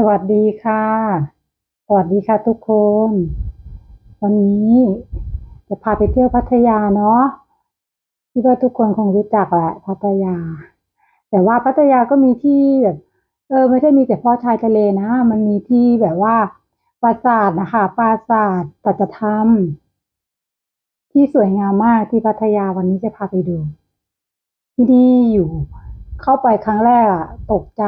สวัสดีค่ะ สวัสดีค่ะทุกคน วันนี้จะพาไปเที่ยวพัทยาเนาะคิดว่าทุกคนคงรู้จักแหละพัทยา แต่ว่าพัทยาก็มีที่แบบเออไม่ใช่มีแต่เพาะชายทะเลนะ มันมีที่แบบว่าปราสาทนะคะปราสาทปัจธรรม ที่สวยงามมากที่พัทยาวันนี้จะพาไปดู ที่นี่อยู่ เข้าไปครั้งแรกอะตกใจ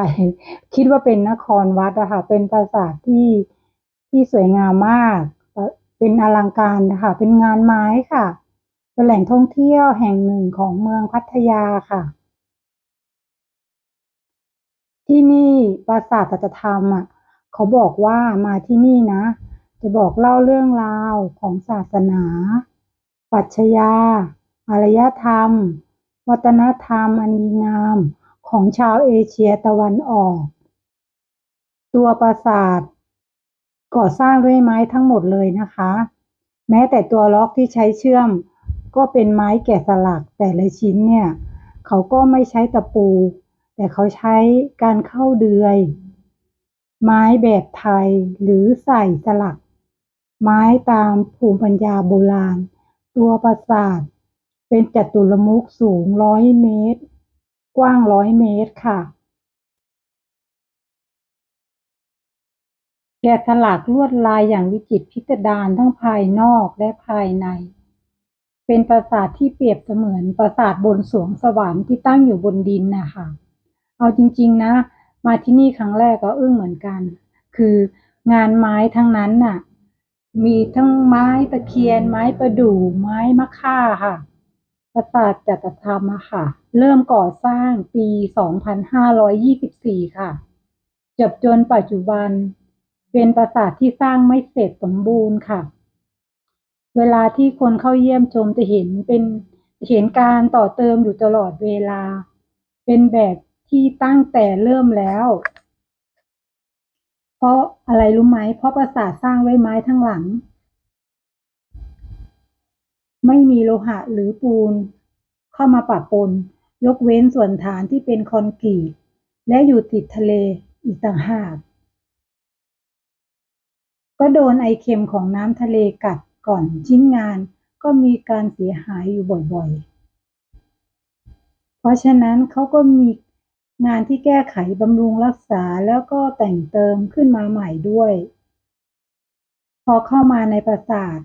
คิดว่าเป็นนครวัดอะค่ะ เป็นปราสาทที่ที่สวยงามมาก เป็นอลังการนะคะเป็นงานไม้ค่ะ เป็นแหล่งท่องเที่ยวแห่งหนึ่งของเมืองพัทยาค่ะ ที่นี่ปราสาทสัจธรรมอะ เขาบอกว่ามาที่นี่นะ จะบอกเล่าเรื่องราวของศาสนาปรัชญาอารยธรรม วัฒนธรรมอันดีงาม ของชาวเอเชียตะวันออก ตัวปราสาทก่อสร้างด้วยไม้ทั้งหมดเลยนะคะ แม้แต่ตัวล็อกที่ใช้เชื่อม ก็เป็นไม้แกะสลักแต่ละชิ้นเนี่ย เขาก็ไม่ใช้ตะปู แต่เขาใช้การเข้าเดือย ไม้แบบไทยหรือใส่สลัก ไม้ตามภูมิปัญญาโบราณ ตัวปราสาทเป็นจัตุรมุขสูงร้อยเมตร กว้างร้อยเมตรค่ะแกะสลักลวดลายอย่างวิจิตรพิสดารทั้งภายนอกและภายใน เป็นปราสาทที่เปรียบเสมือนปราสาทบนสวงสวรรค์ที่ตั้งอยู่บนดินนะคะเอาจริง ๆนะ มาที่นี่ครั้งแรกก็อึ้งเหมือนกัน คืองานไม้ทั้งนั้นน่ะ มีทั้งไม้ตะเคียน ไม้ประดู่ไม้มะค่าค่ะ ปราสาทจัตธรรมอะค่ะเริ่มก่อสร้างปี 2524 ค่ะ จบจนปัจจุบัน เป็นปราสาทที่สร้างไม่เสร็จสมบูรณ์ค่ะ เวลาที่คนเข้าเยี่ยมชมจะเห็นเป็นเห็นการต่อเติมอยู่ตลอดเวลา เป็นแบบที่ตั้งแต่เริ่มแล้ว เพราะอะไรรู้ไหม เพราะปราสาทสร้างด้วยไม้ทั้งหลัง ไม่มีโลหะหรือปูนเข้ามาปะปน ยกเว้นส่วนฐานที่เป็นคอนกรีตและอยู่ติดทะเลอีกต่างหาก ก็โดนไอเค็มของน้ำทะเลกัดก่อนชิ้นงานก็มีการเสียหายอยู่บ่อยๆ เพราะฉะนั้นเขาก็มีงานที่แก้ไขบำรุงรักษาแล้วก็แต่งเติมขึ้นมาใหม่ด้วย พอเข้ามาในปราสาท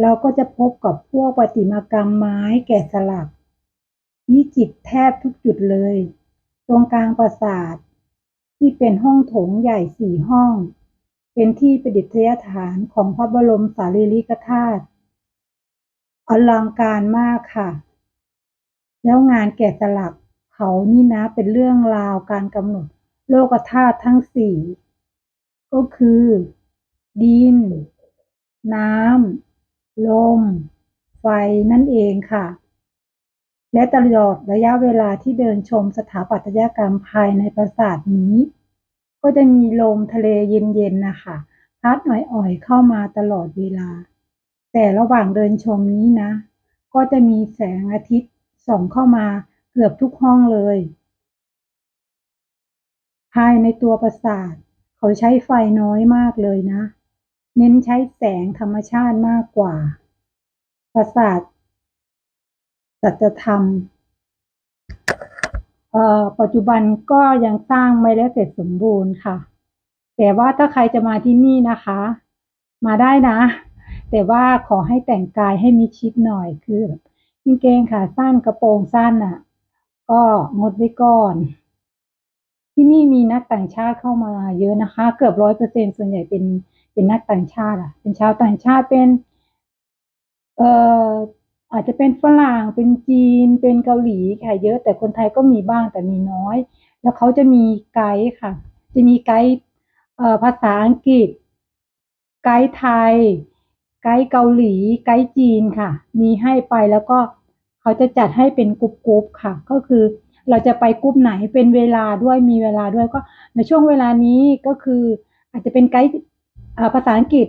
เราก็จะพบกับพวกประติมากรรมไม้แกะสลัก วิจิตรแทบทุกจุดเลย ตรงกลางปราสาท ที่เป็นห้องโถงใหญ่สี่ห้อง เป็นที่ประดิษฐานฐานของพระบรมสารีริกธาตุอลังการมากค่ะ แล้วงานแกะสลักเขานี่นะเป็นเรื่องราวการกำหนดโลกธาตุทั้งสี่ ก็คือ ดิน น้ำ ลม ไฟนั่นเองค่ะ และตลอดระยะเวลาที่เดินชมสถาปัตยกรรมภายในปราสาทนี้ ก็จะมีลมทะเลเย็นๆนะคะพัดอ่อยๆเข้ามาตลอดเวลา แต่ระหว่างเดินชมนี้นะ ก็จะมีแสงอาทิตย์ส่องเข้ามาเกือบทุกห้องเลย ภายในตัวปราสาท เขาใช้ไฟน้อยมากเลยนะ เน้นใช้แสงธรรมชาติมากกว่า ปราสาท สัจธรรมเอ่อปัจจุบันก็ยังสร้างไม่ได้เสร็จสมบูรณ์ค่ะ แต่ว่าถ้าใครจะมาที่นี่นะคะ มาได้นะ แต่ว่าขอให้แต่งกายให้มิดชิดหน่อยคือแบบกางเกงขาสั้นกระโปรงสั้นอะ ก็งดไว้ก่อน ที่นี่มีนักต่างชาติเข้ามาเยอะนะคะ เกือบร้อยเปอร์เซ็นส่วนใหญ่เป็นเป็นนักต่างชาติอะ เป็นชาวต่างชาติเป็น เอ่อ อาจจะเป็นฝรั่งเป็นจีน เป็นเกาหลีค่ะเยอะ แต่คนไทยก็มีบ้างแต่มีน้อย แล้วเขาจะมีไกด์ค่ะ จะมีไกด์เอ่อภาษาอังกฤษ ไกด์ไทย ไกด์เกาหลี ไกด์จีนค่ะ มีให้ไปแล้วก็เขาจะจัดให้เป็นกรุ๊ปๆค่ะ ก็คือเราจะไปกรุ๊ปไหนเป็นเวลาด้วยมีเวลาด้วยก็ในช่วงเวลานี้ก็คืออาจจะเป็นไกด์เอ่อภาษาอังกฤษ